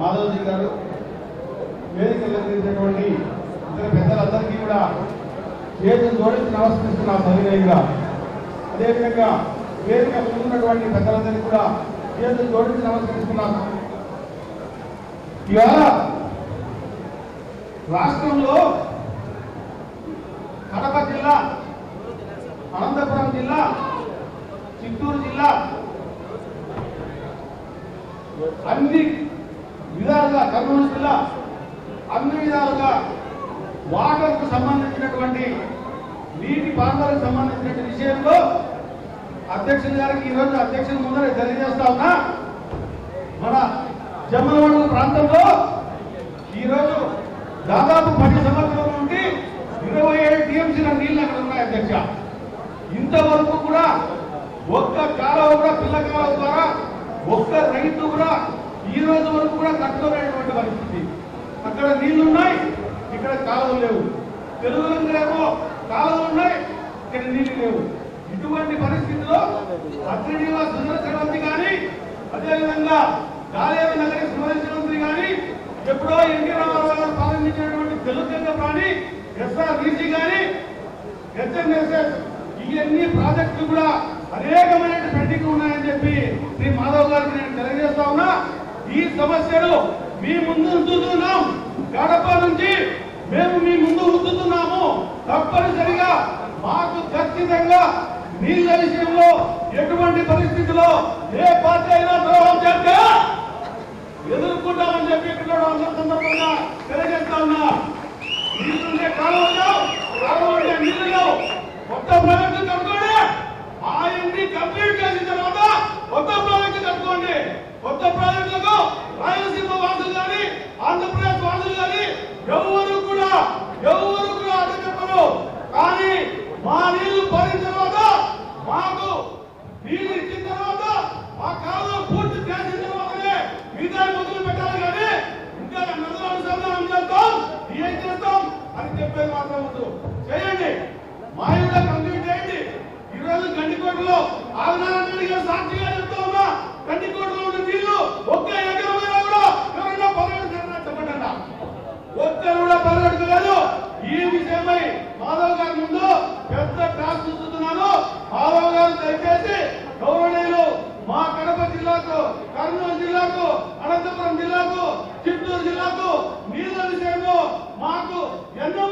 మాధవజీ గారు వేదిక ఇతర పెద్దలందరికీ కూడా చేతులు జోడించి నమస్కరిస్తున్నాం సవినయంగా. అదేవిధంగా వేదిక ముందున్నటువంటి పెద్దలందరికీ కూడా చేతులు జోడించి నమస్కరిస్తున్నాం. ఇవాళ రాష్ట్రంలో కడప జిల్లా అనంతపురం జిల్లా చిత్తూరు జిల్లా అన్ని విధాలుగా కర్నూలు జిల్లా అన్ని విధాలుగా వాటర్కు సంబంధించినటువంటి నీటి పారుదలకు సంబంధించిన విషయంలో అధ్యక్షుల గారికి ఈరోజు అధ్యక్షుల ముందర తెలియజేస్తా ఉన్నా. మన జమ్మలమడుగు ప్రాంతంలో ఈరోజు దాదాపు పది సంవత్సరాల నుండి ఇరవై ఏడు టీఎంసీల నీళ్ళు అక్కడ ఉన్నాయి అధ్యక్ష. ఇంతవరకు కూడా ఒక్క కాలువ కూడా పిల్ల కాలువ ద్వారా ఒక్క రైతు కూడా ఈ రోజు వరకు కూడా కట్టుకోలేనటువంటి పరిస్థితి. అక్కడ నీళ్ళు ఉన్నాయి ఇక్కడ కాలువలు లేవు. తెలుగులో కాలువలు ఉన్నాయి ఇక్కడ నీళ్ళు లేవు. ఇటువంటి పరిస్థితిలో అగ్నినీల సుందర చక్రవర్తి కానీ అదేవిధంగా గాలేరు నగరి సుందర చక్రవర్తి కానీ ఎప్పుడో ఎన్టీ రామారావు గారు ప్రారంభించినటువంటి తెలుగు ప్రాణి ఎస్ఆర్బీసీ కానీ హెచ్ఎంఎస్ఎస్ ఇవన్నీ ప్రాజెక్టులు కూడా అనేకమైన పెండింగ్ ఉన్నాయని చెప్పి శ్రీ మాధవ్ గారికి నేను తెలియజేస్తా ఉన్నా. ఈ సమస్యలు మీ ముందు ఉంచుతున్నాం గడప నుంచి మేము మీ ముందు ఉంచుతున్నాము తప్పనిసరిగా మాకు ఖచ్చితంగా నీళ్ళ విషయంలో ఎటువంటి పరిస్థితిలో ఏ పార్టీ అయినా ద్రోహం చేస్తే ఎదుర్కొంటామని చెప్పి ఇక్కడ సందర్భంగా తెలియజేస్తా ఉన్నా. నీళ్ళు కాలువ కాలువ ఉండే కొత్త తర్వాతనే మిగతా మొదలు పెట్టాలి కానీ ఇంకా నదుల అనుసంధానం చేస్తాం ఏం చేస్తాం అని చెప్పేది మాత్రం వద్దు. చేయండి. మా మాయూలో కంప్లీట్ చేయండి. ఈ రోజు గండికోటలో ఆదినారాయణ రెడ్డి గారు సాక్షిగా చెప్తా ఉన్నా గండికోటలో ఉన్న నీళ్ళు ఒక్క ఎకరమైనా కూడా ఎవరైనా పదవి చెప్పండి ఒక్కరు కూడా పదవి కాదు ఈ విషయమై మాధవ్ గారి ముందు పెద్ద టాస్క్ చూస్తున్నాను. మాధవ్ గారు దయచేసి గౌరవనీయులు మా కడప జిల్లాకు కర్నూలు జిల్లాకు అనంతపురం జిల్లాకు చిత్తూరు జిల్లాకు నీళ్ళ విషయంలో మాకు ఎన్నో